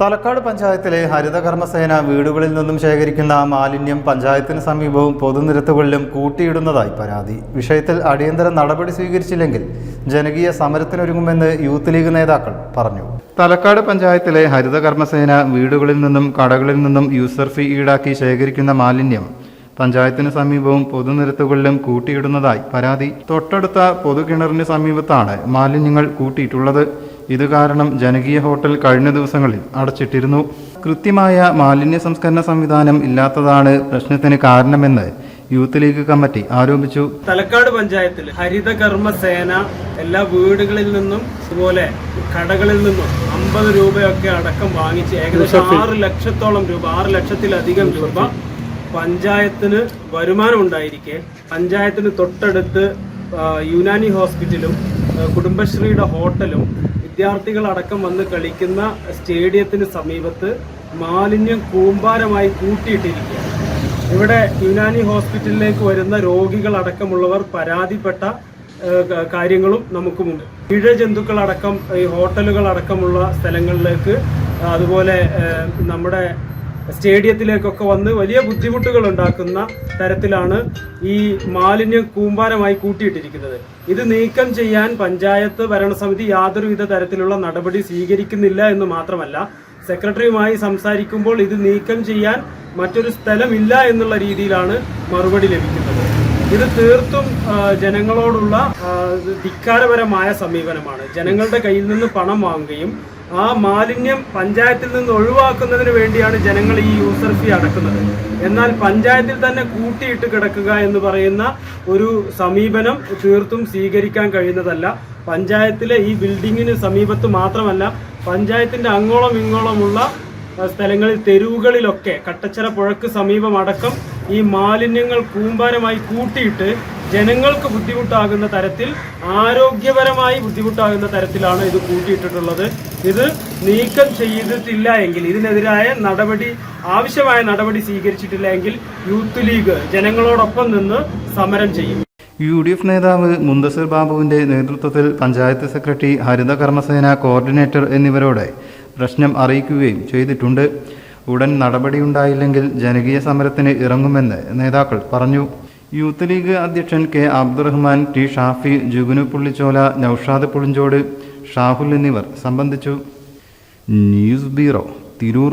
തലക്കാട് പഞ്ചായത്തിലെ ഹരിതകർമ്മസേന വീടുകളിൽ നിന്നും ശേഖരിക്കുന്ന മാലിന്യം പഞ്ചായത്തിന് സമീപവും പൊതുനിരത്തുകളിലും കൂട്ടിയിടുന്നതായി പരാതി. വിഷയത്തിൽ അടിയന്തര നടപടി സ്വീകരിച്ചില്ലെങ്കിൽ ജനകീയ സമരത്തിനൊരുങ്ങുമെന്ന് യൂത്ത് ലീഗ് നേതാക്കൾ പറഞ്ഞു. തലക്കാട് പഞ്ചായത്തിലെ ഹരിതകർമ്മസേന വീടുകളിൽ നിന്നും കടകളിൽ നിന്നും യൂസർ ഫീ ഈടാക്കി ശേഖരിക്കുന്ന മാലിന്യം പഞ്ചായത്തിന് സമീപവും പൊതുനിരത്തുകളിലും കൂട്ടിയിടുന്നതായി പരാതി. തൊട്ടടുത്ത പൊതുകിണറിന് സമീപത്താണ് മാലിന്യങ്ങൾ കൂട്ടിയിട്ടുള്ളത്. ഇത് കാരണം ജനകീയ ഹോട്ടൽ കഴിഞ്ഞ ദിവസങ്ങളിൽ അടച്ചിട്ടിരുന്നു. കൃത്യമായ മാലിന്യ സംസ്കരണ സംവിധാനം ഇല്ലാത്തതാണ് പ്രശ്നത്തിന് കാരണമെന്ന് യൂത്ത് ലീഗ് കമ്മിറ്റി ആരോപിച്ചു. തലക്കാട് പഞ്ചായത്തിൽ ഹരിതകർമ്മ സേന എല്ലാ വീടുകളിൽ നിന്നും അതുപോലെ കടകളിൽ നിന്നും അമ്പത് രൂപയൊക്കെ അടക്കം വാങ്ങിച്ച് ഏകദേശം ആറ് ലക്ഷത്തോളം രൂപ ആറ് ലക്ഷത്തിലധികം രൂപ പഞ്ചായത്തിന് വരുമാനം ഉണ്ടായിരിക്കെ. പഞ്ചായത്തിന് തൊട്ടടുത്ത് യുനാനി ഹോസ്പിറ്റലും കുടുംബശ്രീയുടെ ഹോട്ടലും വിദ്യാർത്ഥികളടക്കം വന്ന് കളിക്കുന്ന സ്റ്റേഡിയത്തിന് സമീപത്ത് മാലിന്യം കൂമ്പാരമായി കൂട്ടിയിട്ടിരിക്കുകയാണ്. ഇവിടെ യുനാനി ഹോസ്പിറ്റലിലേക്ക് വരുന്ന രോഗികളടക്കമുള്ളവർ പരാതിപ്പെട്ട കാര്യങ്ങളും നമുക്കുമുണ്ട്. ഇഴജന്തുക്കളടക്കം ഈ ഹോട്ടലുകളടക്കമുള്ള സ്ഥലങ്ങളിലേക്ക് അതുപോലെ നമ്മുടെ സ്റ്റേഡിയത്തിലേക്കൊക്കെ വന്ന് വലിയ ബുദ്ധിമുട്ടുകൾ ഉണ്ടാക്കുന്ന തരത്തിലാണ് ഈ മാലിന്യം കൂമ്പാരമായി കൂട്ടിയിട്ടിരിക്കുന്നത്. ഇത് നീക്കം ചെയ്യാൻ പഞ്ചായത്ത് ഭരണസമിതി യാതൊരുവിധ തരത്തിലുള്ള നടപടി സ്വീകരിക്കുന്നില്ല എന്ന് മാത്രമല്ല സെക്രട്ടറിയുമായി സംസാരിക്കുമ്പോൾ ഇത് നീക്കം ചെയ്യാൻ മറ്റൊരു സ്ഥലമില്ല എന്നുള്ള രീതിയിലാണ് മറുപടി ലഭിക്കുന്നത്. ഇത് തീർത്തും ജനങ്ങളോടുള്ള ധിക്കാരപരമായ സമീപനമാണ്. ജനങ്ങളുടെ കയ്യിൽ നിന്ന് പണം വാങ്ങുകയും ആ മാലിന്യം പഞ്ചായത്തിൽ നിന്ന് ഒഴിവാക്കുന്നതിന് വേണ്ടിയാണ് ജനങ്ങൾ ഈ യൂസർ ഫീ അടക്കുന്നത്. എന്നാൽ പഞ്ചായത്തിൽ തന്നെ കൂട്ടിയിട്ട് കിടക്കുക എന്ന് പറയുന്ന ഒരു സമീപനം തീർത്തും സ്വീകരിക്കാൻ കഴിയുന്നതല്ല. പഞ്ചായത്തിലെ ഈ ബിൽഡിങ്ങിന് സമീപത്ത് മാത്രമല്ല പഞ്ചായത്തിന്റെ അങ്ങോളം ഇങ്ങോളമുള്ള സ്ഥലങ്ങളിൽ തെരുവുകളിലൊക്കെ കട്ടച്ചിറ പുഴക്ക് സമീപമടക്കം ഈ മാലിന്യങ്ങൾ കൂമ്പാരമായി കൂട്ടിയിട്ട് ജനങ്ങൾക്ക് ബുദ്ധിമുട്ടാകുന്ന തരത്തിൽ ആരോഗ്യപരമായി ബുദ്ധിമുട്ടാകുന്ന തരത്തിലാണ് ഇത് കൂട്ടിയിട്ടിട്ടുള്ളത്. ഇത് നീക്കം ചെയ്തിട്ടില്ല എങ്കിൽ ഇതിനെതിരായ നടപടി ആവശ്യമായ നടപടി സ്വീകരിച്ചിട്ടില്ല എങ്കിൽ യൂത്ത് ലീഗ് ജനങ്ങളോടൊപ്പം നിന്ന് സമരം ചെയ്യും. യു ഡി എഫ് നേതാവ് മുന്തസിർ ബാബുവിന്റെ നേതൃത്വത്തിൽ പഞ്ചായത്ത് സെക്രട്ടറി ഹരിത കർമ്മസേന കോർഡിനേറ്റർ എന്നിവരോട് പ്രശ്നം അറിയിക്കുകയും ചെയ്തിട്ടുണ്ട്. ഉടൻ നടപടിയുണ്ടായില്ലെങ്കിൽ ജനകീയ സമരത്തിന് ഇറങ്ങുമെന്ന് നേതാക്കൾ പറഞ്ഞു. യൂത്ത് ലീഗ് അധ്യക്ഷൻ കെ അബ്ദുറഹ്മാൻ ടി ഷാഫി ജുബിനു പുള്ളിച്ചോല നൌഷാദ് പുളിഞ്ചോട് ഷാഹുൽ എന്നിവർ സംബന്ധിച്ചു. News bureau Tirur.